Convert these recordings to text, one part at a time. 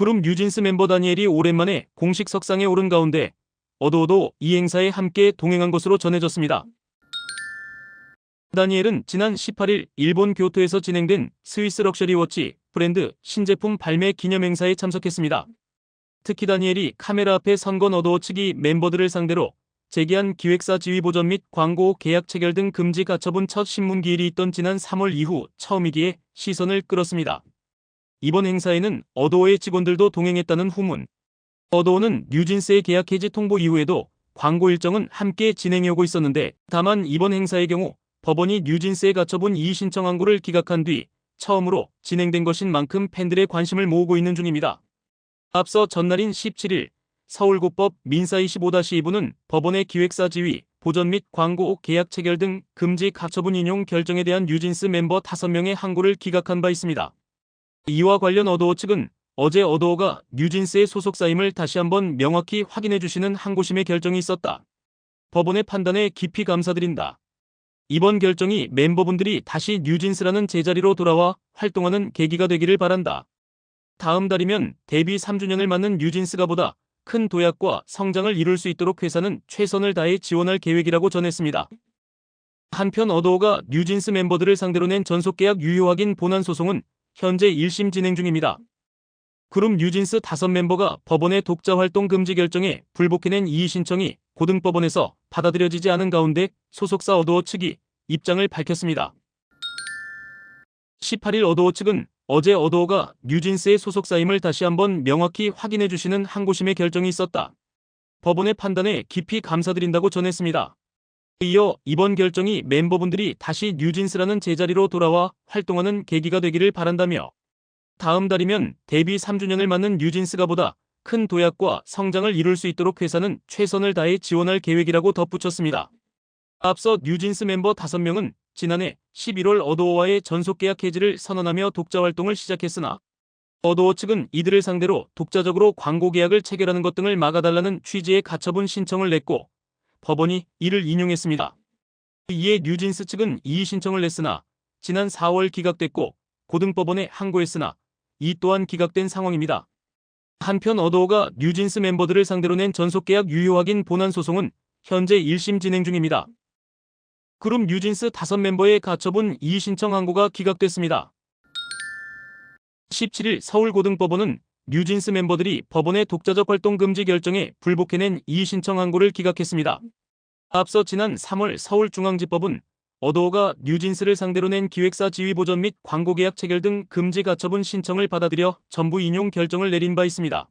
그룹 뉴진스 멤버 다니엘이 오랜만에 공식 석상에 오른 가운데 어도어도 이 행사에 함께 동행한 것으로 전해졌습니다. 다니엘은 지난 18일 일본 교토에서 진행된 스위스 럭셔리 워치 브랜드 신제품 발매 기념 행사에 참석했습니다. 특히 다니엘이 카메라 앞에 선 건 어도어 측이 멤버들을 상대로 제기한 기획사 지휘 보전 및 광고 계약 체결 등 금지 가처분 첫 신문 기일이 있던 지난 3월 이후 처음이기에 시선을 끌었습니다. 이번 행사에는 어도어의 직원들도 동행했다는 후문. 어도어는 뉴진스의 계약 해지 통보 이후에도 광고 일정은 함께 진행해 오고 있었는데 다만 이번 행사의 경우 법원이 뉴진스에 가처분 이의 신청 항고를 기각한 뒤 처음으로 진행된 것인 만큼 팬들의 관심을 모으고 있는 중입니다. 앞서 전날인 17일 서울고법 민사 25-2부는 법원의 기획사 지위, 보전 및 광고 계약 체결 등 금지 가처분 인용 결정에 대한 뉴진스 멤버 5명의 항고를 기각한 바 있습니다. 이와 관련 어도어 측은 어제 어도어가 뉴진스의 소속사임을 다시 한번 명확히 확인해 주시는 항고심의 결정이 있었다. 법원의 판단에 깊이 감사드린다. 이번 결정이 멤버분들이 다시 뉴진스라는 제자리로 돌아와 활동하는 계기가 되기를 바란다. 다음 달이면 데뷔 3주년을 맞는 뉴진스가 보다 큰 도약과 성장을 이룰 수 있도록 회사는 최선을 다해 지원할 계획이라고 전했습니다. 한편 어도어가 뉴진스 멤버들을 상대로 낸 전속계약 유효 확인 본안 소송은 현재 1심 진행 중입니다. 그룹 뉴진스 5멤버가 법원의 독자 활동 금지 결정에 불복해낸 이의 신청이 고등법원에서 받아들여지지 않은 가운데 소속사 어도어 측이 입장을 밝혔습니다. 18일 어도어 측은 어제 어도어가 뉴진스의 소속사임을 다시 한번 명확히 확인해 주시는 항고심의 결정이 있었다. 법원의 판단에 깊이 감사드린다고 전했습니다. 이어 이번 결정이 멤버분들이 다시 뉴진스라는 제자리로 돌아와 활동하는 계기가 되기를 바란다며 다음 달이면 데뷔 3주년을 맞는 뉴진스가 보다 큰 도약과 성장을 이룰 수 있도록 회사는 최선을 다해 지원할 계획이라고 덧붙였습니다. 앞서 뉴진스 멤버 5명은 지난해 11월 어도어와의 전속계약 해지를 선언하며 독자 활동을 시작했으나 어도어 측은 이들을 상대로 독자적으로 광고 계약을 체결하는 것 등을 막아달라는 취지의 가처분 신청을 냈고 법원이 이를 인용했습니다. 이에 뉴진스 측은 이의 신청을 냈으나 지난 4월 기각됐고 고등법원에 항고했으나 이 또한 기각된 상황입니다. 한편 어도어가 뉴진스 멤버들을 상대로 낸 전속계약 유효 확인 본안 소송은 현재 1심 진행 중입니다. 그룹 뉴진스 5멤버의 가처분 이의 신청 항고가 기각됐습니다. 17일 서울고등법원은 뉴진스 멤버들이 법원의 독자적 활동 금지 결정에 불복해낸 이의 신청 항고를 기각했습니다. 앞서 지난 3월 서울중앙지법은 어도어가 뉴진스를 상대로 낸 기획사 지휘 보전 및 광고 계약 체결 등 금지 가처분 신청을 받아들여 전부 인용 결정을 내린 바 있습니다.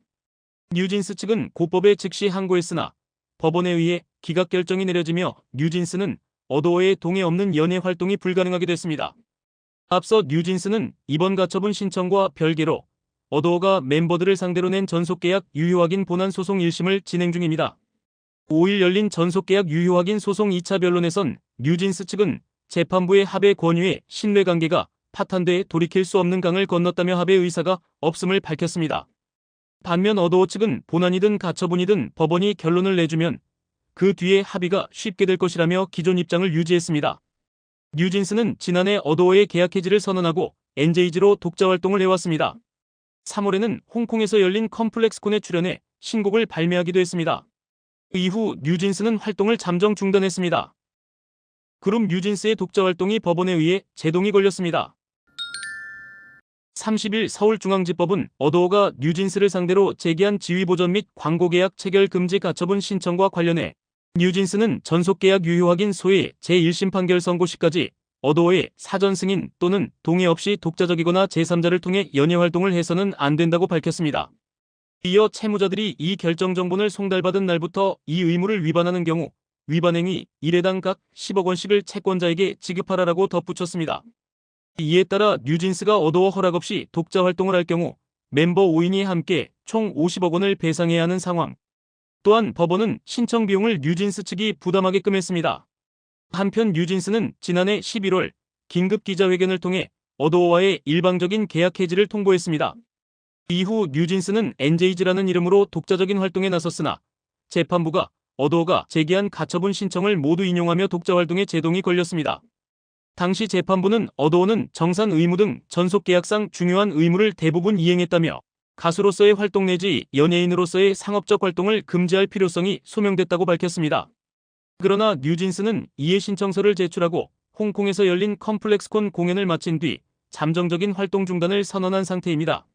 뉴진스 측은 고법에 즉시 항고했으나 법원에 의해 기각 결정이 내려지며 뉴진스는 어도어의 동의 없는 연예 활동이 불가능하게 됐습니다. 앞서 뉴진스는 이번 가처분 신청과 별개로 어도어가 멤버들을 상대로 낸 전속계약 유효 확인 본안 소송 1심을 진행 중입니다. 5일 열린 전속계약 유효 확인 소송 2차 변론에선 뉴진스 측은 재판부의 합의 권유에 신뢰관계가 파탄돼 돌이킬 수 없는 강을 건넜다며 합의 의사가 없음을 밝혔습니다. 반면 어도어 측은 본안이든 가처분이든 법원이 결론을 내주면 그 뒤에 합의가 쉽게 될 것이라며 기존 입장을 유지했습니다. 뉴진스는 지난해 어도어의 계약 해지를 선언하고 NJG로 독자 활동을 해왔습니다. 3월에는 홍콩에서 열린 컴플렉스콘에 출연해 신곡을 발매하기도 했습니다. 이후 뉴진스는 활동을 잠정 중단했습니다. 그룹 뉴진스의 독자 활동이 법원에 의해 제동이 걸렸습니다. 30일 서울중앙지법은 어도어가 뉴진스를 상대로 제기한 지휘보전 및 광고계약 체결 금지 가처분 신청과 관련해 뉴진스는 전속계약 유효 확인 소위 제1심 판결 선고 시까지 어도어의 사전 승인 또는 동의 없이 독자적이거나 제3자를 통해 연예 활동을 해서는 안 된다고 밝혔습니다. 이어 채무자들이 이 결정 정본을 송달받은 날부터 이 의무를 위반하는 경우 위반행위 1회당 각 10억 원씩을 채권자에게 지급하라라고 덧붙였습니다. 이에 따라 뉴진스가 어도어 허락 없이 독자 활동을 할 경우 멤버 5인이 함께 총 50억 원을 배상해야 하는 상황. 또한 법원은 신청 비용을 뉴진스 측이 부담하게끔 했습니다. 한편 뉴진스는 지난해 11월 긴급 기자회견을 통해 어도어와의 일방적인 계약 해지를 통보했습니다. 이후 뉴진스는 NJ즈라는 이름으로 독자적인 활동에 나섰으나 재판부가 어도어가 제기한 가처분 신청을 모두 인용하며 독자 활동에 제동이 걸렸습니다. 당시 재판부는 어도어는 정산 의무 등 전속 계약상 중요한 의무를 대부분 이행했다며 가수로서의 활동 내지 연예인으로서의 상업적 활동을 금지할 필요성이 소명됐다고 밝혔습니다. 그러나 뉴진스는 이해 신청서를 제출하고 홍콩에서 열린 컴플렉스콘 공연을 마친 뒤 잠정적인 활동 중단을 선언한 상태입니다.